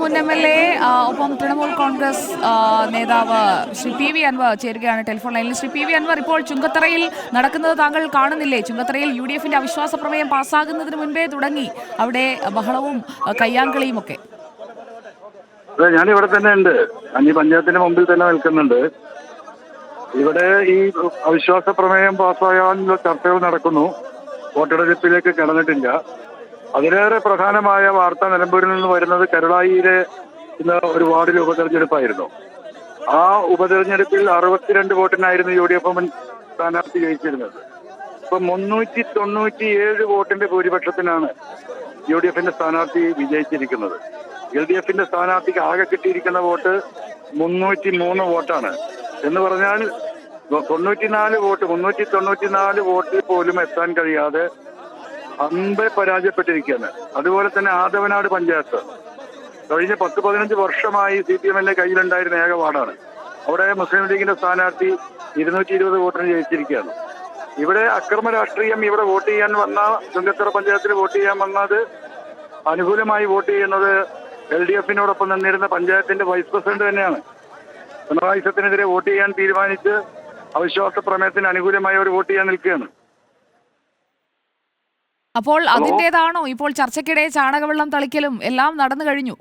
മുൻ M L A ഒപ്പം തൃണമൂൽ കോൺഗ്രസ് നേതാവ് ശ്രീ പി വി അൻവർ ചേരുകയാണ് ടെലിഫോൺ ലൈനിൽ. ശ്രീ പി വി അൻവർ ഇപ്പോൾ ചുങ്കത്തറയിൽ നടക്കുന്നത് താങ്കൾ കാണുന്നില്ലേ? ചുങ്കത്തറയിൽ യു ഡി എഫിന്റെ അവിശ്വാസ പ്രമേയം പാസ്സാകുന്നതിന് മുൻപേ തുടങ്ങി. അവിടെ ബഹളവും കയ്യാങ്കളിയും ഒക്കെ. ഞാൻ ഇവിടെ തന്നെ ഉണ്ട്. അഞ്ഞി പഞ്ചായത്തിന്റെ മുമ്പിൽ തന്നെ നിൽക്കുന്നുണ്ട്. ഇവിടെ ഈ അവിശ്വാസ പ്രമേയം പാസ്സാകാനുള്ള ചർച്ചകൾ നടക്കുന്നു. വോട്ടെടുപ്പിലേക്ക് കടന്നിട്ടില്ല. അതിലേറെ പ്രധാനമായ വാർത്ത നിലമ്പൂരിൽ നിന്ന് വരുന്നത് കരുളായിയിലെ ഇന്ന് ഒരു വാർഡിലെ ഉപതെരഞ്ഞെടുപ്പായിരുന്നു. ആ ഉപതെരഞ്ഞെടുപ്പിൽ അറുപത്തിരണ്ട് വോട്ടിനായിരുന്നു യു ഡി എഫ് സ്ഥാനാർത്ഥി ജയിച്ചിരുന്നത്. ഇപ്പൊ മുന്നൂറ്റി തൊണ്ണൂറ്റി ഏഴ് വോട്ടിന്റെ ഭൂരിപക്ഷത്തിനാണ് യു ഡി എഫിന്റെ സ്ഥാനാർത്ഥി വിജയിച്ചിരിക്കുന്നത്. എൽ ഡി എഫിന്റെ സ്ഥാനാർത്ഥിക്ക് ആകെ കിട്ടിയിരിക്കുന്ന വോട്ട് മുന്നൂറ്റി മൂന്ന് വോട്ടാണ്. എന്ന് പറഞ്ഞാൽ തൊണ്ണൂറ്റിനാല് വോട്ട് മുന്നൂറ്റി തൊണ്ണൂറ്റിനാല് വോട്ടിൽ പോലും എത്താൻ കഴിയാതെ അമ്പെ പരാജയപ്പെട്ടിരിക്കുകയാണ്. അതുപോലെ തന്നെ ആദവനാട് പഞ്ചായത്ത്. കഴിഞ്ഞ പത്ത് പതിനഞ്ച് വർഷമായി സി പി എമ്മിന്റെ കയ്യിലുണ്ടായിരുന്ന ഏക വാർഡാണ്. അവിടെ മുസ്ലിം ലീഗിന്റെ സ്ഥാനാർത്ഥി ഇരുന്നൂറ്റി ഇരുപത് വോട്ടിന് ജയിച്ചിരിക്കുകയാണ്. ഇവിടെ അക്രമ രാഷ്ട്രീയം ഇവിടെ വോട്ട് ചെയ്യാൻ വന്ന ചുങ്കത്തറ പഞ്ചായത്തിൽ വോട്ട് ചെയ്യാൻ വന്നത് അനുകൂലമായി വോട്ട് ചെയ്യുന്നത് എൽ ഡി എഫിനോടൊപ്പം നിന്നിരുന്ന പഞ്ചായത്തിന്റെ വൈസ് പ്രസിഡന്റ് തന്നെയാണ്. പിണറായി സത്തിനെതിരെ വോട്ട് ചെയ്യാൻ തീരുമാനിച്ച് അവിശ്വാസ പ്രമേയത്തിന് അനുകൂലമായി അവർ വോട്ട് ചെയ്യാൻ നിൽക്കുകയാണ്. അപ്പോൾ അതിന്റെതാണോ? ഇപ്പോൾ ചർച്ചയ്ക്കിടെ ചാണകവെള്ളം തളിക്കലും എല്ലാം നടന്നു കഴിഞ്ഞു.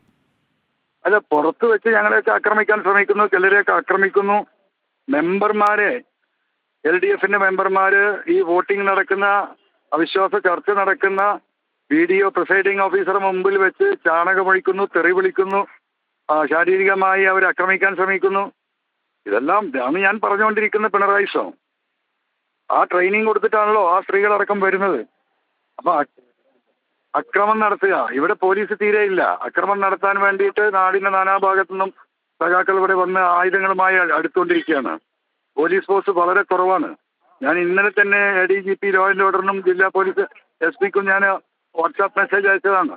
അല്ല പുറത്ത് വെച്ച് ഞങ്ങളെയൊക്കെ ആക്രമിക്കാൻ ശ്രമിക്കുന്നു ചിലരെയൊക്കെ ആക്രമിക്കുന്നു. മെമ്പർമാരെ എൽ ഡി എഫിന്റെ മെമ്പർമാര് ഈ വോട്ടിംഗ് നടക്കുന്ന അവിശ്വാസ ചർച്ച നടക്കുന്ന വീഡിയോ പ്രിസൈഡിംഗ് ഓഫീസർ മുമ്പിൽ വെച്ച് ചാണകമൊഴിക്കുന്നു തെറി വിളിക്കുന്നു ശാരീരികമായി അവരെ ആക്രമിക്കാൻ ശ്രമിക്കുന്നു. ഇതെല്ലാം ഇതാണ് ഞാൻ പറഞ്ഞുകൊണ്ടിരിക്കുന്ന പിണറായി സോ ആ ട്രെയിനിങ് കൊടുത്തിട്ടാണല്ലോ ആ സ്ത്രീകളടക്കം വരുന്നത്. അപ്പൊ അക്രമം നടത്തുക. ഇവിടെ പോലീസ് തീരെ ഇല്ല. അക്രമം നടത്താൻ വേണ്ടിയിട്ട് നാടിന്റെ നാനാഭാഗത്തു നിന്നും സഖാക്കൾ ഇവിടെ വന്ന് ആയുധങ്ങളുമായി അടുത്തുകൊണ്ടിരിക്കുകയാണ്. പോലീസ് ഫോഴ്സ് വളരെ കുറവാണ്. ഞാൻ ഇന്നലെ തന്നെ A D G P law and ഓർഡറിനും ജില്ലാ പോലീസ് എസ് പിക്കും ഞാൻ വാട്സാപ്പ് മെസ്സേജ് അയച്ചതാണ്.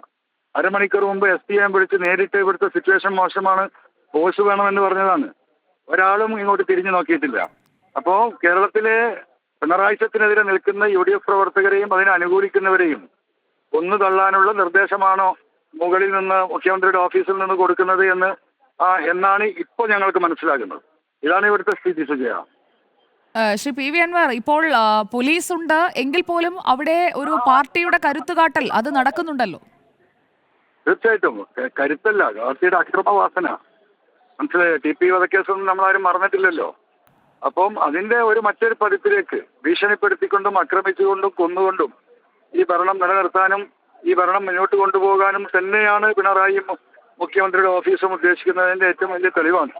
അരമണിക്കൂർ മുമ്പ് എസ് പി ഞാൻ വിളിച്ച് നേരിട്ട് ഇവിടുത്തെ സിറ്റുവേഷൻ മോശമാണ് ഫോഴ്സ് വേണമെന്ന് പറഞ്ഞതാണ്. ഒരാളും ഇങ്ങോട്ട് തിരിഞ്ഞു നോക്കിയിട്ടില്ല. അപ്പോൾ കേരളത്തിലെ പിണറായി സത്തിനെതിരെ നിൽക്കുന്ന യു ഡി എഫ് പ്രവർത്തകരെയും അതിനെ അനുകൂലിക്കുന്നവരെയും ഒന്നു തള്ളാനുള്ള നിർദ്ദേശമാണോ മുകളിൽ നിന്ന് മുഖ്യമന്ത്രിയുടെ ഓഫീസിൽ നിന്ന് കൊടുക്കുന്നത് എന്ന് എന്നാണ് ഇപ്പോൾ ഞങ്ങൾക്ക് മനസ്സിലാകുന്നത്. ഇതാണ് ഇവിടുത്തെ സ്ഥിതി സുജയ. ശ്രീ പി വി അൻവർ ഇപ്പോൾ പോലീസ് ഉണ്ട് എങ്കിൽ പോലും അവിടെ ഒരു പാർട്ടിയുടെ കരുത്തുകാട്ടൽ അത് നടക്കുന്നുണ്ടല്ലോ? തീർച്ചയായിട്ടും. കരുത്തല്ല പാർട്ടിയുടെ അക്രമവാസന. മനസ്സിലായോ? ടി പി വധക്കേസൊന്നും നമ്മളാരും മറന്നിട്ടില്ലല്ലോ. അപ്പം അതിന്റെ ഒരു മറ്റൊരു പതിപ്പിലേക്ക് ഭീഷണിപ്പെടുത്തിക്കൊണ്ടും ആക്രമിച്ചുകൊണ്ടും കൊന്നുകൊണ്ടും ഈ ഭരണം നിലനിർത്താനും ഈ ഭരണം മുന്നോട്ട് കൊണ്ടുപോകാനും തന്നെയാണ് പിണറായിയും മുഖ്യമന്ത്രിയുടെ ഓഫീസും ഉദ്ദേശിക്കുന്നതിന്റെ ഏറ്റവും വലിയ തെളിവാണ്.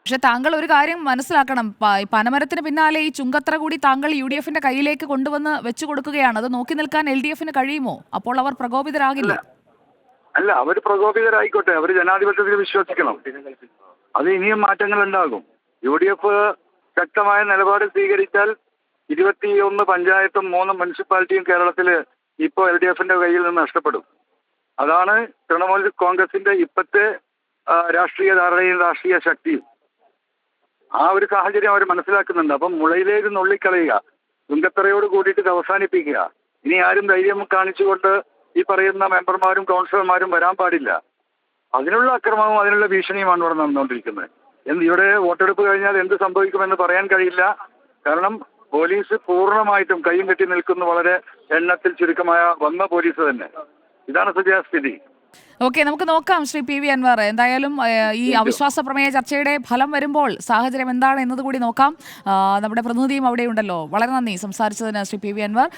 പക്ഷെ താങ്കൾ ഒരു കാര്യം മനസ്സിലാക്കണം. പനമരത്തിന് പിന്നാലെ ഈ ചുങ്കത്ര കൂടി താങ്കൾ യു ഡി എഫിന്റെ കയ്യിലേക്ക് കൊണ്ടുവന്ന് വെച്ചു കൊടുക്കുകയാണ്. അത് നോക്കി നിൽക്കാൻ എൽ ഡി എഫിന് കഴിയുമോ? അപ്പോൾ അവർ പ്രകോപിതരാകില്ല. അല്ല അവർ പ്രകോപിതരായിക്കോട്ടെ. അവർ ജനാധിപത്യത്തിൽ വിശ്വസിക്കണം. അത് ഇനിയും മാറ്റങ്ങൾ ഉണ്ടാകും. യു ഡി എഫ് ശക്തമായ നിലപാട് സ്വീകരിച്ചാൽ ഇരുപത്തിയൊന്ന് പഞ്ചായത്തും മൂന്ന് മുനിസിപ്പാലിറ്റിയും കേരളത്തിൽ ഇപ്പോൾ എൽ ഡി എഫിന്റെ കയ്യിൽ നിന്ന് നഷ്ടപ്പെടും. അതാണ് തൃണമൂൽ കോൺഗ്രസിന്റെ ഇപ്പോഴത്തെ ആ, രാഷ്ട്രീയ ധാരണയും രാഷ്ട്രീയ ശക്തിയും. ആ ഒരു സാഹചര്യം അവർ മനസ്സിലാക്കുന്നുണ്ട്. അപ്പം മുളയിലേക്ക് നുള്ളിക്കളയുക ചുങ്കത്തറയോട് കൂടിയിട്ട് അവസാനിപ്പിക്കുക. ഇനി ആരും ധൈര്യം കാണിച്ചുകൊണ്ട് ഈ പറയുന്ന മെമ്പർമാരും കൗൺസിലർമാരും വരാൻ പാടില്ല. അതിനുള്ള അക്രമവും അതിനുള്ള ഭീഷണിയുമാണ് ഇവിടെ നടന്നുകൊണ്ടിരിക്കുന്നത്. ഇവിടെ വോട്ടെടുപ്പ് കഴിഞ്ഞാൽ എന്ത് സംഭവിക്കുമെന്ന് പറയാൻ കഴിയില്ല. കാരണം പോലീസ് പൂർണമായിട്ടും കൈയും കെട്ടി നിൽക്കുന്നു. വളരെ എണ്ണത്തിൽ ചുരുക്കമായ വന്ന പോലീസ് തന്നെ. ഇതാണ് സുജയ സ്ഥിതി. ഓക്കെ നമുക്ക് നോക്കാം ശ്രീ പി വി അൻവർ. എന്തായാലും ഈ അവിശ്വാസ പ്രമേയ ചർച്ചയുടെ ഫലം വരുമ്പോൾ സാഹചര്യം എന്താണ് എന്നത് കൂടി നോക്കാം. നമ്മുടെ പ്രതിനിധിയും അവിടെ ഉണ്ടല്ലോ വളരെ നന്ദി സംസാരിച്ചതിന് ശ്രീ പി വി അൻവർ.